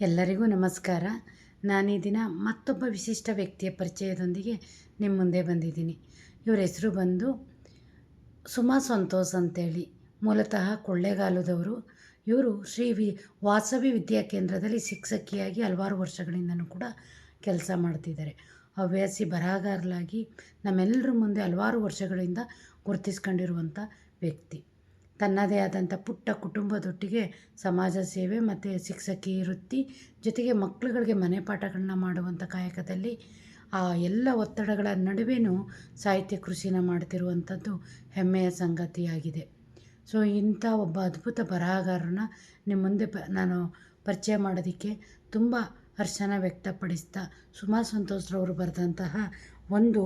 ಎಲ್ಲರಿಗೂ ನಮಸ್ಕಾರ. ನಾನು ಈ ದಿನ ಮತ್ತೊಬ್ಬ ವಿಶಿಷ್ಟ ವ್ಯಕ್ತಿಯ ಪರಿಚಯದೊಂದಿಗೆ ನಿಮ್ಮ ಮುಂದೆ ಬಂದಿದ್ದೀನಿ. ಇವರ ಹೆಸರು ಬಂದು ಸುಮಾ ಸಂತೋಷ್ ಅಂತೇಳಿ. ಮೂಲತಃ ಕೊಳ್ಳೇಗಾಲದವರು. ಇವರು ಶ್ರೀ ವಿ ವಾಸವಿ ವಿದ್ಯಾಕೇಂದ್ರದಲ್ಲಿ ಶಿಕ್ಷಕಿಯಾಗಿ ಹಲವಾರು ವರ್ಷಗಳಿಂದನೂ ಕೂಡ ಕೆಲಸ ಮಾಡ್ತಿದ್ದಾರೆ. ಹವ್ಯಾಸಿ ಬರಹಗಾರಲಾಗಿ ನಮ್ಮೆಲ್ಲರ ಮುಂದೆ ಹಲವಾರು ವರ್ಷಗಳಿಂದ ಗುರುತಿಸ್ಕೊಂಡಿರುವಂಥ ವ್ಯಕ್ತಿ. ತನ್ನದೇ ಆದಂಥ ಪುಟ್ಟ ಕುಟುಂಬದೊಟ್ಟಿಗೆ ಸಮಾಜ ಸೇವೆ ಮತ್ತು ಶಿಕ್ಷಕಿ ವೃತ್ತಿ ಜೊತೆಗೆ ಮಕ್ಕಳುಗಳಿಗೆ ಮನೆ ಪಾಠಗಳನ್ನ ಮಾಡುವಂಥ ಕಾಯಕದಲ್ಲಿ ಆ ಎಲ್ಲ ಒತ್ತಡಗಳ ನಡುವೆಯೂ ಸಾಹಿತ್ಯ ಕೃಷಿನ ಮಾಡ್ತಿರುವಂಥದ್ದು ಹೆಮ್ಮೆಯ ಸಂಗತಿಯಾಗಿದೆ. ಸೊ, ಇಂಥ ಒಬ್ಬ ಅದ್ಭುತ ಬರಹಗಾರನ ನಿಮ್ಮ ಮುಂದೆ ಪ, ನಾನು ಪರಿಚಯ ಮಾಡೋದಕ್ಕೆ ತುಂಬ ಹರ್ಷನ ವ್ಯಕ್ತಪಡಿಸ್ತಾ ಸುಮಾ ಸಂತೋಷ್ರವರು ಬರೆದಂತಹ ಒಂದು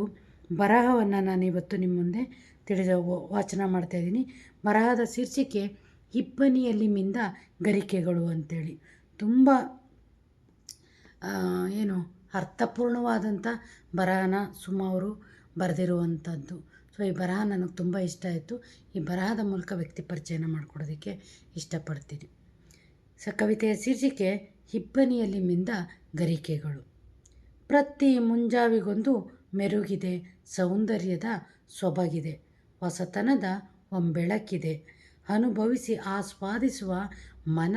ಬರಹವನ್ನು ನಾನು ಇವತ್ತು ನಿಮ್ಮ ಮುಂದೆ ತಿಳಿದ ವಾಚನ ಮಾಡ್ತಾಯಿದ್ದೀನಿ ಬರಹದ ಶೀರ್ಷಿಕೆ ಇಬ್ಬನಿಯಲ್ಲಿ ಮಿಂದ ಗರಿಕೆಗಳು ಅಂತೇಳಿ. ತುಂಬ ಏನು ಅರ್ಥಪೂರ್ಣವಾದಂಥ ಬರಹನ ಸುಮಾ ಅವರು ಬರೆದಿರುವಂಥದ್ದು. ಸೊ, ಈ ಬರಹ ನನಗೆ ತುಂಬ ಇಷ್ಟ ಆಯಿತು. ಈ ಬರಹದ ಮೂಲಕ ವ್ಯಕ್ತಿ ಪರಿಚಯನ ಮಾಡಿಕೊಡೋದಕ್ಕೆ ಇಷ್ಟಪಡ್ತೀನಿ. ಸ, ಕವಿತೆಯ ಶೀರ್ಷಿಕೆ ಇಬ್ಬನಿಯಲ್ಲಿ ಮಿಂದ ಗರಿಕೆಗಳು. ಪ್ರತಿ ಮುಂಜಾವಿಗೊಂದು ಮೆರುಗಿದೆ, ಸೌಂದರ್ಯದ ಸೊಬಗಿದೆ. ಹೊಸತನದ ಒಂಬೆಳಕಿದೆ. ಅನುಭವಿಸಿ ಆಸ್ವಾದಿಸುವ ಮನ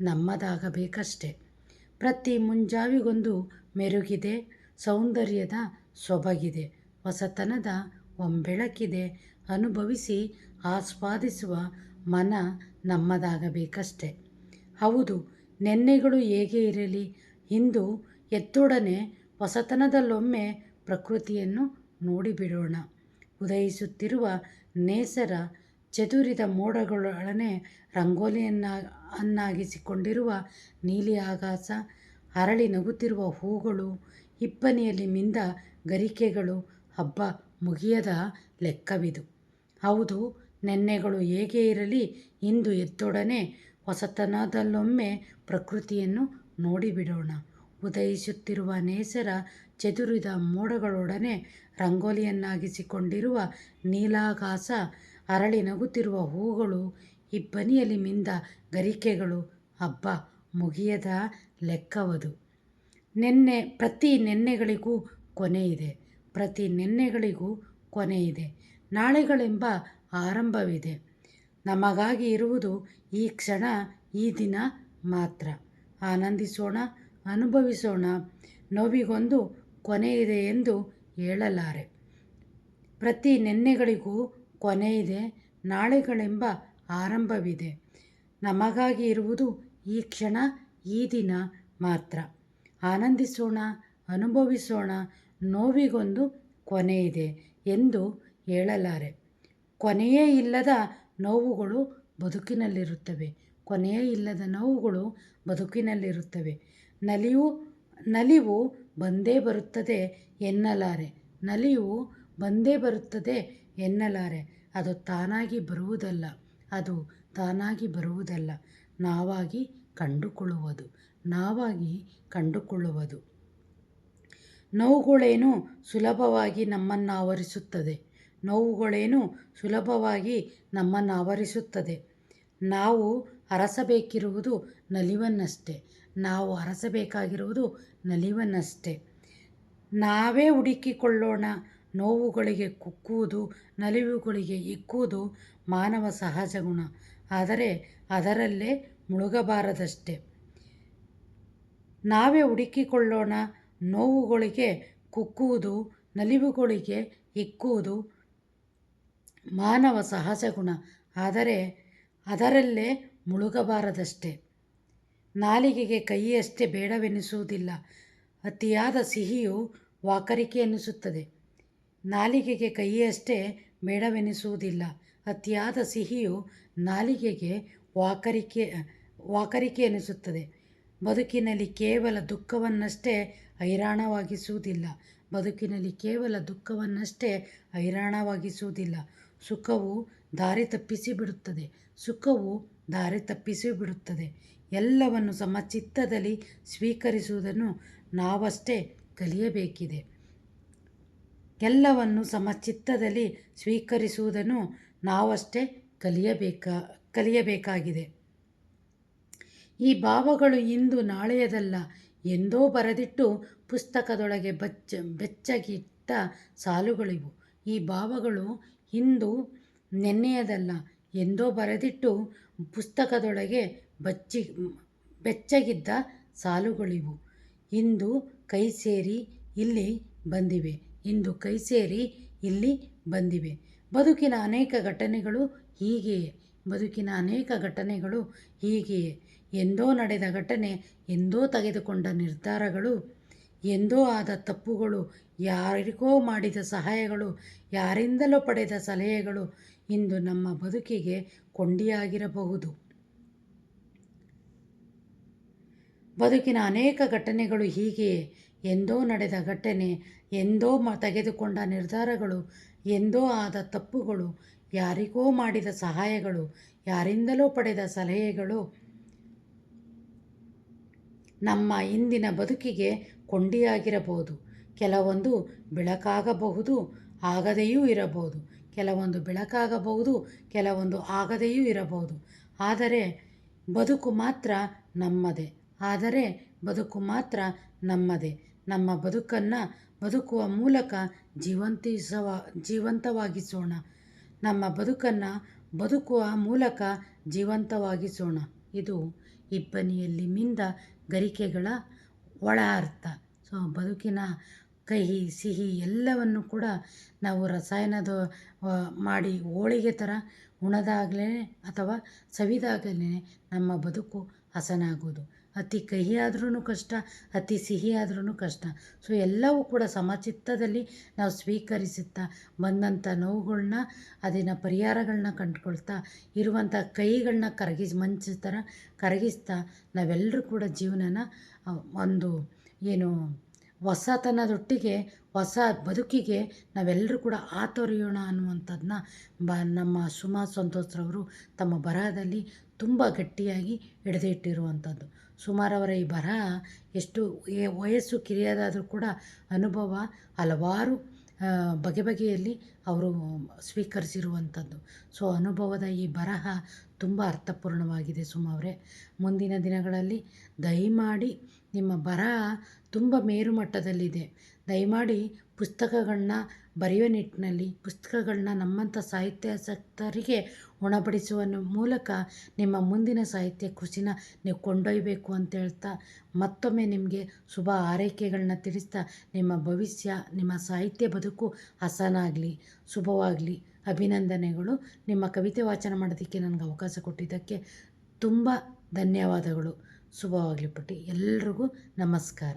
ನಮ್ಮದಾಗಬೇಕಷ್ಟೆ. ಪ್ರತಿ ಮುಂಜಾವಿಗೊಂದು ಮೆರುಗಿದೆ, ಸೌಂದರ್ಯದ ಸೊಬಗಿದೆ. ಹೊಸತನದ ಒಂಬೆಳಕಿದೆ, ಅನುಭವಿಸಿ ಆಸ್ವಾದಿಸುವ ಮನ ನಮ್ಮದಾಗಬೇಕಷ್ಟೆ. ಹೌದು, ನೆನ್ನೆಗಳು ಹೇಗೆ ಇರಲಿ, ಇಂದು ಎತ್ತೊಡನೆ ಹೊಸತನದಲ್ಲೊಮ್ಮೆ ಪ್ರಕೃತಿಯನ್ನು ನೋಡಿಬಿಡೋಣ. ಉದಯಿಸುತ್ತಿರುವ ನೇಸರ ಚದುರಿದ ಮೋಡಗಳೊಡನೆ ರಂಗೋಲಿಯನ್ನ ಅನ್ನಾಗಿಸಿಕೊಂಡಿರುವ ನೀಲಿ ಆಕಾಶ, ಅರಳಿ ನಗುತ್ತಿರುವ ಹೂಗಳು ಇಬ್ಬನಿಯಲ್ಲಿ ಮಿಂದ ಗರಿಕೆಗಳು, ಹಬ್ಬ ಮುಗಿಯದ ಲೆಕ್ಕವಿದು. ಹೌದು, ನೆನ್ನೆಗಳು ಹೇಗೆ ಇರಲಿ, ಇಂದು ಎದ್ದೊಡನೆ ಹೊಸತನದಲ್ಲೊಮ್ಮೆ ಪ್ರಕೃತಿಯನ್ನು ನೋಡಿಬಿಡೋಣ. ಉದಯಿಸುತ್ತಿರುವ ನೇಸರ ಚದುರಿದ ಮೋಡಗಳೊಡನೆ ರಂಗೋಲಿಯನ್ನಾಗಿಸಿಕೊಂಡಿರುವ ನೀಲಾಕಾಶ, ಅರಳಿ ನಗುತ್ತಿರುವ ಹೂಗಳು, ಇಬ್ಬನಿಯಲ್ಲಿ ಮಿಂದ ಗರಿಕೆಗಳು ಹಬ್ಬ ಮುಗಿಯದ ಲೆಕ್ಕವದು. ನೆನ್ನೆ, ಪ್ರತಿ ನೆನ್ನೆಗಳಿಗೂ ಕೊನೆ ಇದೆ, ಪ್ರತಿ ನೆನ್ನೆಗಳಿಗೂ ಕೊನೆ ಇದೆ, ನಾಳೆಗಳೆಂಬ ಆರಂಭವಿದೆ. ನಮಗಾಗಿ ಇರುವುದು ಈ ಕ್ಷಣ, ಈ ದಿನ ಮಾತ್ರ. ಆನಂದಿಸೋಣ, ಅನುಭವಿಸೋಣ. ನೋವಿಗೊಂದು ಕೊನೆ ಇದೆ ಎಂದು ಹೇಳಲಾರೆ. ಪ್ರತಿ ನೆನ್ನೆಗಳಿಗೂ ಕೊನೆ ಇದೆ ನಾಳೆಗಳೆಂಬ ಆರಂಭವಿದೆ. ನಮಗಾಗಿ ಇರುವುದು ಈ ಕ್ಷಣ, ಈ ದಿನ ಮಾತ್ರ. ಆನಂದಿಸೋಣ, ಅನುಭವಿಸೋಣ, ನೋವಿಗೊಂದು ಕೊನೆ ಇದೆ ಎಂದು ಹೇಳಲಾರೆ. ಕೊನೆಯೇ ಇಲ್ಲದ ನೋವುಗಳು ಬದುಕಿನಲ್ಲಿರುತ್ತವೆ. ಕೊನೆಯೇ ಇಲ್ಲದ ನೋವುಗಳು ಬದುಕಿನಲ್ಲಿರುತ್ತವೆ. ನಲಿವು ನಲಿವು ಬಂದೇ ಬರುತ್ತದೆ ಎನ್ನಲಾರೆ. ನಲಿಯು ಬಂದೇ ಬರುತ್ತದೆ ಎನ್ನಲಾರೆ. ಅದು ತಾನಾಗಿ ಬರುವುದಲ್ಲ, ಅದು ತಾನಾಗಿ ಬರುವುದಲ್ಲ. ನಾವಾಗಿ ಕಂಡುಕೊಳ್ಳುವುದು ನಾವಾಗಿ ಕಂಡುಕೊಳ್ಳುವುದು. ನೋವುಗಳೇನು ಸುಲಭವಾಗಿ ನಮ್ಮನ್ನು ಆವರಿಸುತ್ತದೆ ನೋವುಗಳೇನು ಸುಲಭವಾಗಿ ನಮ್ಮನ್ನು ಆವರಿಸುತ್ತದೆ ನಾವು ಅರಸಬೇಕಿರುವುದು ನಲಿವನ್ನಷ್ಟೇ. ನಾವು ಅರಸಬೇಕಾಗಿರುವುದು ನಲಿವನ್ನಷ್ಟೇ. ನಾವೇ ಹುಡುಕಿಕೊಳ್ಳೋಣ. ನೋವುಗಳಿಗೆ ಕುಕ್ಕುವುದು, ನಲಿವುಗಳಿಗೆ ಇಕ್ಕುವುದು ಮಾನವ ಸಹಜ ಗುಣ. ಆದರೆ ಅದರಲ್ಲೇ ಮುಳುಗಬಾರದಷ್ಟೆ. ನಾವೇ ಹುಡುಕಿಕೊಳ್ಳೋಣ. ನೋವುಗಳಿಗೆ ಕುಕ್ಕುವುದು, ನಲಿವುಗಳಿಗೆ ಇಕ್ಕುವುದು ಮಾನವ ಸಹಜ ಗುಣ. ಆದರೆ ಅದರಲ್ಲೇ ಮುಳುಗಬಾರದಷ್ಟೆ. ನಾಲಿಗೆಗೆ ಕೈಯಷ್ಟೇ ಬೇಡವೆನಿಸುವುದಿಲ್ಲ. ಅತಿಯಾದ ಸಿಹಿಯು ವಾಕರಿಕೆ ಎನಿಸುತ್ತದೆ. ನಾಲಿಗೆಗೆ ಕೈಯಷ್ಟೇ ಬೇಡವೆನಿಸುವುದಿಲ್ಲ ಅತಿಯಾದ ಸಿಹಿಯು ನಾಲಿಗೆಗೆ ವಾಕರಿಕೆ ವಾಕರಿಕೆ ಎನಿಸುತ್ತದೆ. ಬದುಕಿನಲ್ಲಿ ಕೇವಲ ದುಃಖವನ್ನಷ್ಟೇ ಹೈರಾಣವಾಗಿಸುವುದಿಲ್ಲ. ಬದುಕಿನಲ್ಲಿ ಕೇವಲ ದುಃಖವನ್ನಷ್ಟೇ ಹೈರಾಣವಾಗಿಸುವುದಿಲ್ಲ. ಸುಖವು ದಾರಿ ತಪ್ಪಿಸಿ ಬಿಡುತ್ತದೆ ಸುಖವು ದಾರಿ ತಪ್ಪಿಸಿ ಬಿಡುತ್ತದೆ. ಎಲ್ಲವನ್ನು ಸಮಚಿತ್ತದಲ್ಲಿ ಸ್ವೀಕರಿಸುವುದನ್ನು ನಾವಷ್ಟೇ ಕಲಿಯಬೇಕಿದೆ. ಎಲ್ಲವನ್ನು ಸಮಚಿತ್ತದಲ್ಲಿ ಸ್ವೀಕರಿಸುವುದನ್ನು ನಾವಷ್ಟೇ ಕಲಿಯಬೇಕಾ, ಕಲಿಯಬೇಕಾಗಿದೆ. ಈ ಭಾವಗಳು ಇಂದು ನಾಳೆಯದಲ್ಲ. ಎಂದೋ ಬರೆದಿಟ್ಟು ಪುಸ್ತಕದೊಳಗೆ ಬಚ್ಚ, ಬೆಚ್ಚಗಿಟ್ಟ ಸಾಲುಗಳಿವು. ಈ ಭಾವಗಳು ಇಂದು ನೆನ್ನೆಯದಲ್ಲ. ಎಂದೋ ಬರೆದಿಟ್ಟು ಪುಸ್ತಕದೊಳಗೆ ಬಚ್ಚಿ, ಬೆಚ್ಚಗಿದ್ದ ಸಾಲುಗಳಿವು. ಇಂದು ಕೈ ಸೇರಿ ಇಲ್ಲಿ ಬಂದಿವೆ. ಇಂದು ಕೈ ಸೇರಿ ಇಲ್ಲಿ ಬಂದಿವೆ. ಬದುಕಿನ ಅನೇಕ ಘಟನೆಗಳು ಹೀಗೆಯೇ. ಬದುಕಿನ ಅನೇಕ ಘಟನೆಗಳು ಹೀಗೆಯೇ. ಎಂದೋ ನಡೆದ ಘಟನೆ, ಎಂದೋ ತೆಗೆದುಕೊಂಡ ನಿರ್ಧಾರಗಳು ಎಂದೋ ಆದ ತಪ್ಪುಗಳು, ಯಾರಿಗೋ ಮಾಡಿದ ಸಹಾಯಗಳು, ಯಾರಿಂದಲೋ ಪಡೆದ ಸಲಹೆಗಳು ಇಂದು ನಮ್ಮ ಬದುಕಿಗೆ ಕೊಂಡಿಯಾಗಿರಬಹುದು. ಬದುಕಿನ ಅನೇಕ ಘಟನೆಗಳು ಹೀಗೆಯೇ. ಎಂದೋ ನಡೆದ ಘಟನೆ, ಎಂದೋ ಮ, ತೆಗೆದುಕೊಂಡ ನಿರ್ಧಾರಗಳು, ಎಂದೋ ಆದ ತಪ್ಪುಗಳು, ಯಾರಿಗೋ ಮಾಡಿದ ಸಹಾಯಗಳು, ಯಾರಿಂದಲೋ ಪಡೆದ ಸಲಹೆಗಳು ನಮ್ಮ ಇಂದಿನ ಬದುಕಿಗೆ ಕೊಂಡಿಯಾಗಿರಬಹುದು. ಕೆಲವೊಂದು ಬೆಳಕಾಗಬಹುದು, ಆಗದೆಯೂ ಇರಬಹುದು. ಕೆಲವೊಂದು ಬೆಳಕಾಗಬಹುದು, ಕೆಲವೊಂದು ಆಗದೆಯೂ ಇರಬಹುದು. ಆದರೆ ಬದುಕು ಮಾತ್ರ ನಮ್ಮದೇ. ಆದರೆ ಬದುಕು ಮಾತ್ರ ನಮ್ಮದೇ. ನಮ್ಮ ಬದುಕನ್ನು ಬದುಕುವ ಮೂಲಕ ಜೀವಂತಿಸುವ, ಜೀವಂತವಾಗಿಸೋಣ. ನಮ್ಮ ಬದುಕನ್ನು ಬದುಕುವ ಮೂಲಕ ಜೀವಂತವಾಗಿಸೋಣ. ಇದು ಇಬ್ಬನಿಯಲ್ಲಿ ಮಿಂದ ಗರಿಕೆಗಳ ಒಳ ಅರ್ಥ. ಸೊ, ಬದುಕಿನ ಕಹಿ ಸಿಹಿ ಎಲ್ಲವನ್ನು ಕೂಡ ನಾವು ರಸಾಯನದ ಮಾಡಿ ಹೋಳಿಗೆ ಥರ ಉಣದಾಗಲೇ ಅಥವಾ ಸವಿದಾಗಲೇ ನಮ್ಮ ಬದುಕು ಹಸನಾಗೋದು. ಅತಿ ಕಹಿ ಆದ್ರೂ ಕಷ್ಟ, ಅತಿ ಸಿಹಿ ಆದ್ರೂ ಕಷ್ಟ. ಸೊ ಎಲ್ಲವೂ ಕೂಡ ಸಮಚಿತ್ತದಲ್ಲಿ ನಾವು ಸ್ವೀಕರಿಸುತ್ತಾ, ಬಂದಂಥ ನೋವುಗಳನ್ನ ಅದನ್ನು ಪರಿಹಾರಗಳನ್ನ ಕಂಡುಕೊಳ್ತಾ, ಇರುವಂಥ ಕೈಗಳನ್ನ ಕರಗಿಸ್, ಮಂಚ ಥರ ಕರಗಿಸ್ತಾ ನಾವೆಲ್ಲರೂ ಕೂಡ ಜೀವನನ ಒಂದು ಏನು ಹೊಸತನದೊಟ್ಟಿಗೆ, ಹೊಸ ಬದುಕಿಗೆ ನಾವೆಲ್ಲರೂ ಕೂಡ ಆತೊರೆಯೋಣ ಅನ್ನುವಂಥದ್ದನ್ನ ಬ, ನಮ್ಮ ಸುಮಾ ಸಂತೋಷ್ರವರು ತಮ್ಮ ಬರಹದಲ್ಲಿ ತುಂಬ ಗಟ್ಟಿಯಾಗಿ ಹಿಡಿದಿಟ್ಟಿರುವಂಥದ್ದು ಸುಮಾರವರ ಈ ಬರಹ ಎಷ್ಟು ವಯಸ್ಸು ಕಿರಿಯದಾದರೂ ಕೂಡ ಅನುಭವ ಹಲವಾರು ಬಗೆ ಬಗೆಯಲ್ಲಿ ಅವರು ಸ್ವೀಕರಿಸಿರುವಂಥದ್ದು. ಸೊ, ಅನುಭವದ ಈ ಬರಹ ತುಂಬ ಅರ್ಥಪೂರ್ಣವಾಗಿದೆ ಸುಮ ಅವರೇ ಮುಂದಿನ ದಿನಗಳಲ್ಲಿ ದಯಮಾಡಿ ನಿಮ್ಮ ಬರಹ ತುಂಬ ಮೇರುಮಟ್ಟದಲ್ಲಿದೆ. ದಯಮಾಡಿ ಪುಸ್ತಕಗಳನ್ನ ಬರೆಯೋ ನಿಟ್ಟಿನಲ್ಲಿ ಪುಸ್ತಕಗಳನ್ನ ನಮ್ಮಂಥ ಸಾಹಿತ್ಯಾಸಕ್ತರಿಗೆ ಉಣಬಡಿಸುವ ಮೂಲಕ ನಿಮ್ಮ ಮುಂದಿನ ಸಾಹಿತ್ಯ ಕೃಷಿನ ನೀವು ಕೊಂಡೊಯ್ಯಬೇಕು ಅಂತ ಹೇಳ್ತಾ ಮತ್ತೊಮ್ಮೆ ನಿಮಗೆ ಶುಭ ಆರೈಕೆಗಳನ್ನ ತಿಳಿಸ್ತಾ ನಿಮ್ಮ ಭವಿಷ್ಯ, ನಿಮ್ಮ ಸಾಹಿತ್ಯ ಬದುಕು ಹಸನಾಗಲಿ, ಶುಭವಾಗಲಿ. ಅಭಿನಂದನೆಗಳು. ನಿಮ್ಮ ಕವಿತೆ ವಾಚನ ಮಾಡೋದಕ್ಕೆ ನನಗೆ ಅವಕಾಶ ಕೊಟ್ಟಿದ್ದಕ್ಕೆ ತುಂಬ ಧನ್ಯವಾದಗಳು. ಶುಭವಾಗಲಿ ಪುಟ್ಟಿ. ಎಲ್ರಿಗೂ ನಮಸ್ಕಾರ.